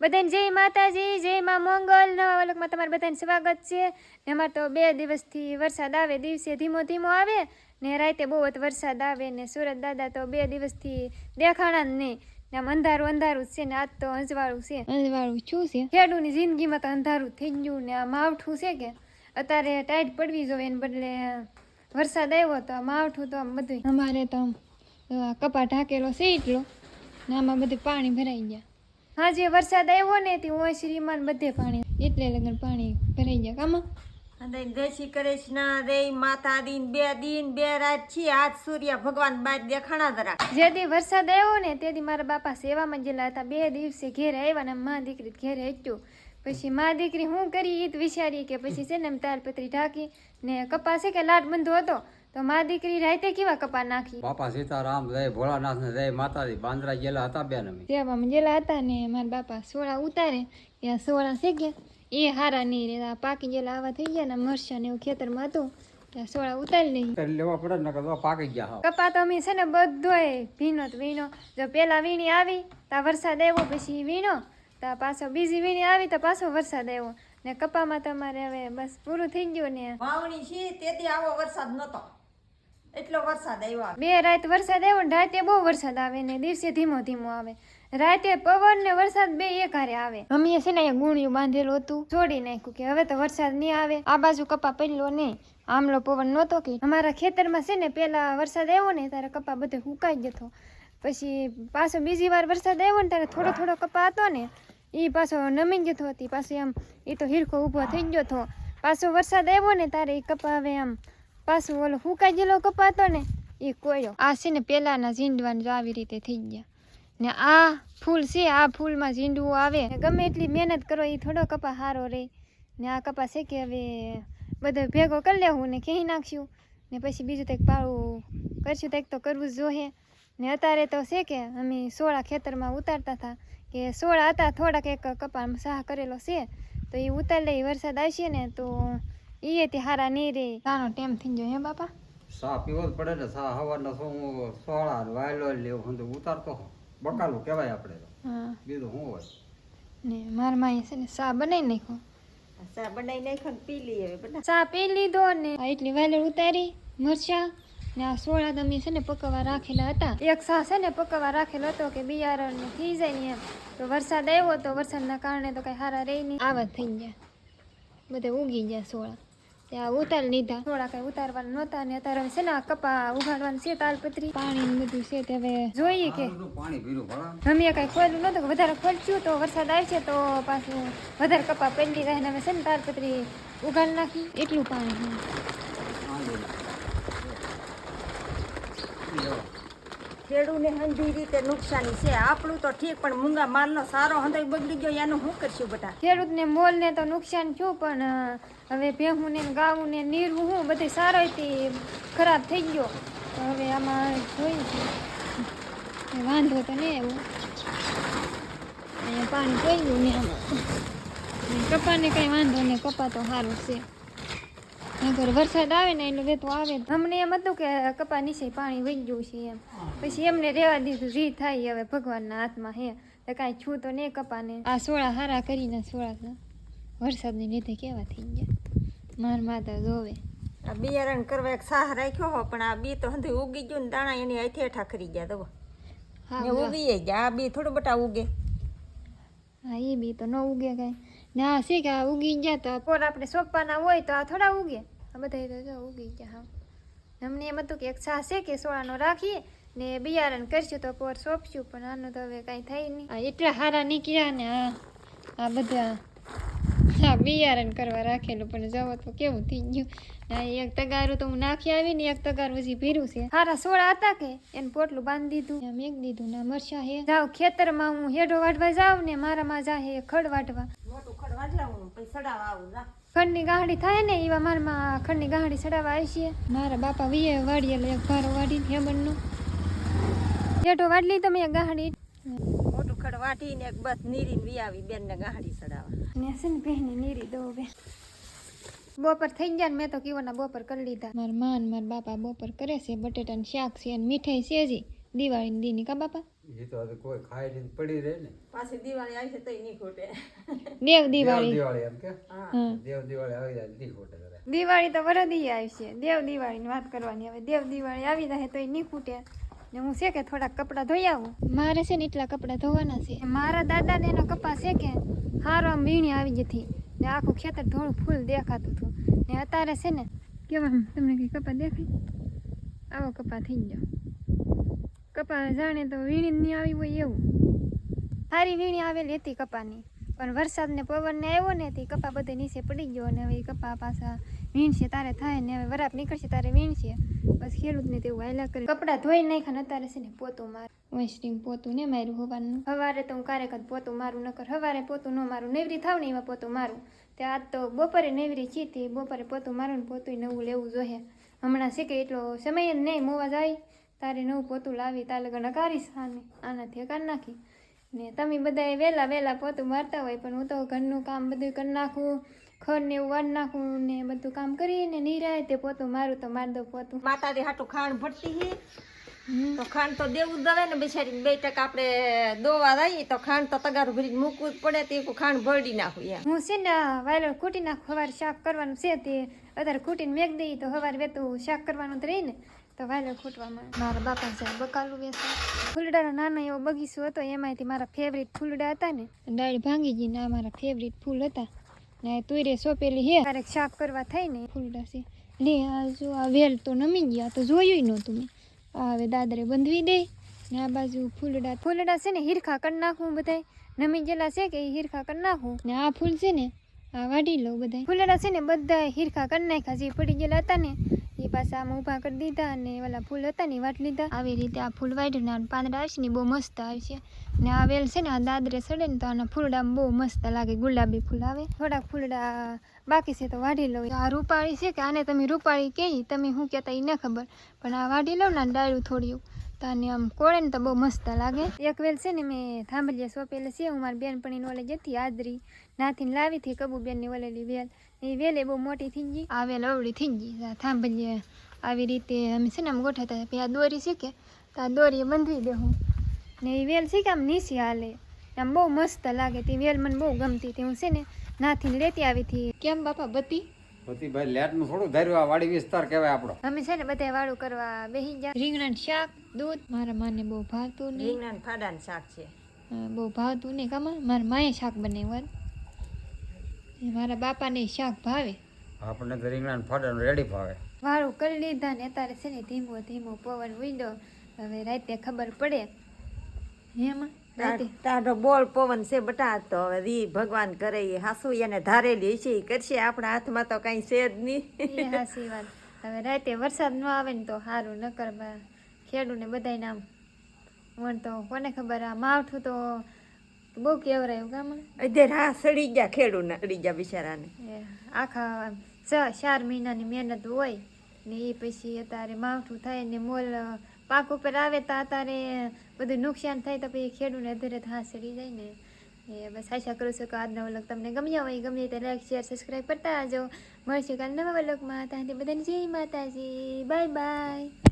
બધાને જય માતાજી જય માં મંગલ. નવા વલકમાં તમારું બધાને સ્વાગત છે. ને અમારે તો બે દિવસથી વરસાદ આવે દિવસે ધીમો ધીમો આવે ને રાતે બહુ જ વરસાદ આવે ને સુરત દાદા તો બે દિવસથી દેખાણા જ નહીં. ને આમ અંધારું અંધારું છે ને આજ તો અંજવાળું છે. અંજવાળું શું છે? ખેડૂની જિંદગીમાં તો અંધારું થઈ ગયું ને આ માવઠું છે કે? અત્યારે ટાઈટ પડવી જોઈએ એને બદલે વરસાદ આવ્યો તો આ માવઠું તો આમ બધું અમારે તો આ કપા ઢાકેલો છે એટલો ને આમાં બધું પાણી ભરાઈ ગયા. હા જે વરસાદ આવ્યો ને તે હોય શ્રીમાન બધે પાણી. એટલે લગન પાણી ભરાઈ ગયા. કામાં? જય શ્રી કૃષ્ણ રે માતા દિન બે દિન બે રાત છીએ આજ સૂર્ય ભગવાન બાદ દેખાણા ધરા જે દી વરસાદ આવ્યો ને તે દી મારા બાપા સેવામાં ગયેલા હતા. બે દિવસે ઘેર આવ્યા ને મા દીકરી ઘેર હેચ્યું પછી મા દીકરી શું કરી ઈત વિચારી કે પછી છે ને એમ તાલપત્રી ઢાંકી ને કપાસે કે લાટ બંધો હતો. તો મા દીકરી રાતે કેવા કપા નાખી? બાપા સીતારામ જય ભોળાનાથ ને જય માતાજી. બાંદ્રા ગયેલા હતા બેન અમે. સેવામાં ગયેલા હતા ને મારા બાપા સોળા ઉતારે ત્યાં સોળા છે કે એ હારા નહીં રે પાકી ગયેલા આવા થઈ ગયા ને મરસા ને એવું ખેતરમાં હતું ત્યાં સોળા ઉતારી લઈ કરી લેવા પડે ને નકર પાકી ગયા કપા તો અમે છે ને બધોય ભીનો તો વીણો. જો પેલા વીણી આવી તા વરસાદ આવ્યો પછી વીણો. તા પાછો બીજી વીણી આવી તો પાછો વરસાદ આવ્યો. ને કપામાં તમારે હવે બસ પૂરું થઈ ગયું ને. વાવણી છે તેથી આવો વરસાદ નતો. એટલો વરસાદ આવ્યો બે રાત વરસાદ આવ્યો ને રાતે બહુ વરસાદ આવે ને દિવસે ધીમો ધીમો આવે. રાતે પવન ને વરસાદ બે એકારે આવે. મમ્મીએ છે ને ગુણિયું બાંધેલું હતું. છોડી નાખ્યું કે હવે તો વરસાદ નહીં આવે. આ બાજુ કપા પહેલો નહીં આમલો પવન નહોતો કે. અમારા ખેતરમાં છે ને પેલા વરસાદ આવ્યો ને ત્યારે કપા બધે હુકાઈ જતો પછી પાછો બીજી વાર વરસાદ આવ્યો ને ત્યારે થોડો થોડો કપા હતો ને એ પાછો નમી જતો હતી. પાછો આમ એ તો હિરખો ઊભો થઈ ગયો હતો. પાછો વરસાદ આવ્યો ને તારે એ કપા હવે આમ પાછું ઓલો ફૂંકાઈ ગયેલો કપા હતો ને, એ કોયો? આ છે ને પેલાના ઝીંડવાનું જો આવી રીતે થઈ ગયા. ને આ ફૂલ છે, આ ફૂલમાં ઝીંડવું આવે. ને ગમે એટલી મહેનત કરો એ થોડો કપા સારો રહે ને આ કપા છે કે હવે બધો ભેગો કરી લેવું ને ખેહી નાખશું. ને પછી બીજું કંઈક પાળું કરશું, કંઈક તો કરવું જ જોઈએ ને અત્યારે તો છે કે અમે સોળા ખેતરમાં ઉતારતા હતા કે સોળા હતા, થોડાક એક કપા સાહ કરેલો છે. તો એ ઉતારી લઈ વરસાદ આવશે ને તો એ તે હારા નહીં રે તાનો ટેમ થઈ ગયો હે બાપા? સા પીવો જ પડે ને સા હવારના સો હું સોળા ને વાયલો લેવું હું તો ઉતારતો હોઉં. બકાલું કહેવાય આપણે તો. હા. બીજું શું હોય? ને મારા માએ છે ને સા બનાવી નાખ્યો? સા બનાવી નાખ્યો ને પી લઈએ હવે બધા સા પી લીધો ને. આ એટલી વાયલો ઉતારી મરચા ને આ સોળા તમે છે ને પકવવા રાખેલા હતા. એક સા છે ને પકવવા રાખેલો હતો કે બિયારણ ને થઈ જાય ને એમ. તો વરસાદ આવ્યો તો વરસાદના કારણે તો કઈ સારા રહી નહીં. આવા થઈ ગયા. બધે ઉગી ગયા સોળા. ત્યાં ઉતારી લીધા. થોડા કઈ ઉતારવાના નહોતા ને અત્યારે છે ને કપા ઉગાડવાનું છે તાલપત્રી. પાણી ને બધું છે તે હવે જોઈએ કે અમે કઈ ખોલ્યું નતું કે વધારે ખોલચ્યું તો વરસાદ આવશે તો પાછું વધારે કપા પડી રહે ને હવે છે ને તાલપત્રી ઉગાડી નાખી. એટલું પાણી ખેડૂને હંધી રીતે નુકસાની છે. આપણું તો ઠીક, પણ મૂંગા માલનો સારો હંધાઈ બગડી ગયો, એનું શું કરશું બધા ખેડૂતને મોલને તો નુકસાન થયું, પણ હવે ભેહું ને ગાવું ને નીરવું હું, બધું સારો ખરાબ થઈ ગયો. હવે આમાં જોઈ વાંધો તો નહીં એવું. અહીંયા પાણી થઈ ગયું ને આમાં. કપાને કંઈ વાંધો નહીં કપા તો સારું છે. નગર વરસાદ આવે ને એટલે વેતો આવે તો. અમને એમ હતું કે કપા નીચે પાણી વહી ગયું છે એમ. પછી એમને રહેવા દીધું જે થાય હવે ભગવાનના હાથમાં હે. તો કાંઈ છું તો નહીં કપાને. આ સોળા હારા કરીને સોળા વરસાદની લીધે કેવા થઈ ગયા? માર માતા જોવે. આ બિયારણ કરવા એક સાહ રાખ્યો હો પણ આ બી તો હંધી ઉગી ગયું ને દાણા એની હાથે હેઠા ખરી ગયા તો હા ઉગી ગયા આ બી થોડું બટા ઉગે. હા એ બી તો ન ઉગે કાંઈ. ને શીખ આ ઉગી ગયા તો પોર આપણે સોંપવાના હોય તો આ થોડા ઉગે. આ બધા તો ઉગી ગયા હા. અમને એમ હતું કે એક છા છે કે સોળાનો રાખીએ ને બિયારણ કરશું તો પોર સોંપશું પણ આનું તો હવે કાંઈ થાય નહીં. આ એટલા સારા નીકળ્યા ને આ આ બધા હા બિયારણ કરવા રાખેલું પણ જવો તો કેવું થઈ ગયું. એક તગારું તો હું નાખી આવી ને એક તગારું હજી ભીરું છે. હારા સોળા હતા કે એને પોટલું બાંધી દીધું. એમ એક દીધું ના મરશા હે જાવ ખેતરમાં હું હેડો વાટવા જાઉં ને મારામાં જા હે ખડ વાટવા મોટું ખડ વાટલાવું પછી સડાવા આવું જા. ખંડની ગાહડી થાય ને એવા મારમાં ખંડની ગાહડી ચડાવવા આવી છે મારા બાપા વીએ વાડીએ એક ભારો વાડી હેમણનો હેઠો વાટલી તમે મેં ગાંહડી મોટું ખડ વાટીને એક બસ નીરીને વી આવી બેનને ગાહડી ચડાવવા ને છે ને પહેની નીરી દો બેન બપોર થઈ ગયા ને મેં તો કીવાના બપોર કરી લીધા. મારા માન મારા બાપા બપોર કરે છે બટેટાનું શાક છે અને મીઠાઈ છે હજી. દિવાળીની દીની કા બાપા? એ તો હવે કોઈ ખાઈ લઈને પડી રહે ને. પાછી દિવાળી આવી છે તોય નહીં ખોટે. દેવ દેવ દિવાળી દિવાળી એમ કે? હા. દેવ દિવાળી આવી જાય નહીં ખોટે દિવાળી તો વરદી આવશે. દેવ દિવાળીની વાત કરવાની. હવે દેવ દિવાળી આવી જાય તો નહીં ખૂટે. ને હું છે કે થોડાક કપડાં ધોઈ આવું. મારે છે ને એટલા કપડાં ધોવાના છે. મારા દાદાને એનો કપા છે કે હારો આમ વીણી આવી જતી. ને આખું ખેતર થોડું ફૂલ દેખાતું હતું. ને અત્યારે છે ને કેવા તમને કઈ કપા દેખાય? આવો કપા થઈ ગયો. કપા જાણે તો વીણી નહીં આવી હોય એવું. સારી વીણી આવેલી હતી કપાની. પણ વરસાદ ને પવન ને આવ્યો ને તે કપા બધે નીચે પડી ગયો અને હવે કપા પાછા વીણશે, તારે થાય ને હવે વરાપ નીકળશે, તારે વીણશે. બસ ખેડૂતને તેવું હાયલા કરે. કપડાં ધોઈ નાખ્યા ને અત્યારે છે ને પોતું માર. વૈશ્રીમ પોતું ને માર્યું હોવાનું સવારે તો હું ક્યારેક જ પોતું મારું નકર સવારે પોતું ન મારું. નેવરી થાવ ને એમાં પોતું મારું. તે આજ તો બપોરે નેવરી ચીતી, બપોરે પોતું મારું ને પોતું નવું લેવું જોઈએ હમણાં શીખે એટલો સમય જ નહીં, મોવા જાય. તારે નવું પોતું લાવી તાર લગ્ન કરીશ આને આનાથી કાઢી નાખી. ને તમે બધા વહેલા વહેલા પોતું મારતા હોય પણ હું તો ઘરનું કામ બધું કરી નાખું ખર ને એવું વાળી નાખું ને બધું કામ કરીને નિરાય તે પોતું મારું તો માર દો પોતું. માતાજી હાટું ખાણ ભરતી હી. તો ખાંડ તો દેવું દવે ને બિચારી બે ટકા આપણે દોવા રહીએ તો ખાંડ તો તગારું ભરી મૂકવું જ પડે તે ખાંડ ભરડી નાખું એમ. હું છે ને વાયલો ખૂટી નાખું સવારે શાક કરવાનું છે તે. અત્યારે ખૂટીને મેક દઈ તો સવારે વેતું શાક કરવાનું તો રહી ને. તો વાલે ખૂટવામાં મારા બાપા છે બકાલું વેસા ફૂલડાનો નાનો એવો બગીચો હતો એમાંથી મારા ફેવરિટ ફૂલડા હતા ને. ડાળી ભાંગી ગઈ ને મારા ફેવરિટ ફૂલ હતા. ને તુરે સોંપેલી હે. ક્યારેક શાક કરવા થાય ને. ફૂલડા છે. લે આ જો આ વેલ તો નમી ગયા તો જોયું નહોતું મેં. હવે દાદરે બંધવી દે. ને આ બાજુ ફૂલડા ફૂલડા છે ને હિરખા કરી નાખું બધાય. નમી ગયેલા છે કે એ હિરખા કરી નાખું? ને આ ફૂલ છે ને આ વાટી લઉં બધા ફૂલડા છે ને બધા હિરખા કરી નાખ્યા જે પડી ગયેલા હતા ને એ પાછા આમ ઊભા કરી દીધા અને ઓલા ફૂલ હતા ને વાટ લીધા. આવી રીતે આ ફૂલ વાટ્યું ને પાંદડા આવશે ને બહુ મસ્ત આવશે. ને આ વેલ છે ને આ દાદરે સડે ને તો આના ફૂલડા બહુ મસ્ત લાગે, ગુલાબી ફૂલ આવે. થોડાક ફૂલડા બાકી છે તો વાઢી લઉં. આ રૂપાળી છે કે આને તમે રૂપાળી કહી તમે શું કહેતા એ ન ખબર. પણ આ વાઢી લઉં ને ડાળું થોડ્યું. તો આને આમ કોળે ને તો બહુ મસ્ત લાગે. એક વેલ છે ને મેં થાંભલીએ સોંપેલી છે હું મારી બેનપણીને ઓલે જતી આદરી. નાથીને લાવી હતી કબૂબેનની ઓલેલી વેલ. એ વેલે બહુ મોટી થઈ ગઈ. આ વેલ અવળી થઈ ગઈ. થાંભલીએ આવી રીતે અમે છે ને આમ ગોઠવતા પછી આ દોરી છે કે તો આ દોરીએ બંધવી દેવું ને એ વેલ છે કે આમ નીચે હાલે. આમ બહુ મસ્ત લાગે. તે વેલ મને બહુ ગમતી હતી. હું છે ને નાથીને લેતી આવી હતી. કેમ બાપા બતી? ભાઈ લેટનું થોડું ધર્યું આ વાડી વિસ્તાર કહેવાય આપણો. અમે છે ને બધા વાળું કરવા બેહી ગયા. રીંગણા શાક દૂધ મારા માને બહુ ભાવતું નહીં રીંગણા ને ફાડાનું શાક છે. બહુ ભાવતું નહીં કામાં મારા માએ શાક બનાવ્યું મારા બાપાને શાક ભાવે. આપણને તો રીંગણા ફાડાનું રેડી ભાવે. વાળું કરી લીધા ને અત્યારે છે ને ધીમો ધીમો પવન ઉડ્યો હવે રાતે ખબર પડે. એમાં રાતે ટાઢો બોલ પવન છે બટા તો હવે રી ભગવાન કરે એ હાસુ એને ધારેલી છે એ કરશે. આપણા હાથમાં તો કઈ છે જ નહીં. એ વાત. હવે રાતે વરસાદ ન આવે ને તો સારું ન કરવા ખેડૂને બધાય નામ વણ તો કોને ખબર આ માવઠું તો બહુ કેવરાયું ગામ અત્યારે હા સડી ગયા ખેડૂને સડી ગયા બિચારાને. આખા ચાર મહિનાની મહેનત હોય ને એ પછી અત્યારે માવઠું થાય ને મોલ પાક ઉપર આવે તો અત્યારે બધું નુકસાન થાય તો પછી ખેડૂને અધરે હાસડી જાય ને. એ બસ આશા કરું છું કે આજનો વ્લોગ તમને ગમ્યા હોય ગમે તે લાઈક શેર સબસ્ક્રાઈબ કરતા આવજો મળશું કાલ નવા વ્લોગમાં. ત્યાંથી બધાને જય માતાજી. Bye bye.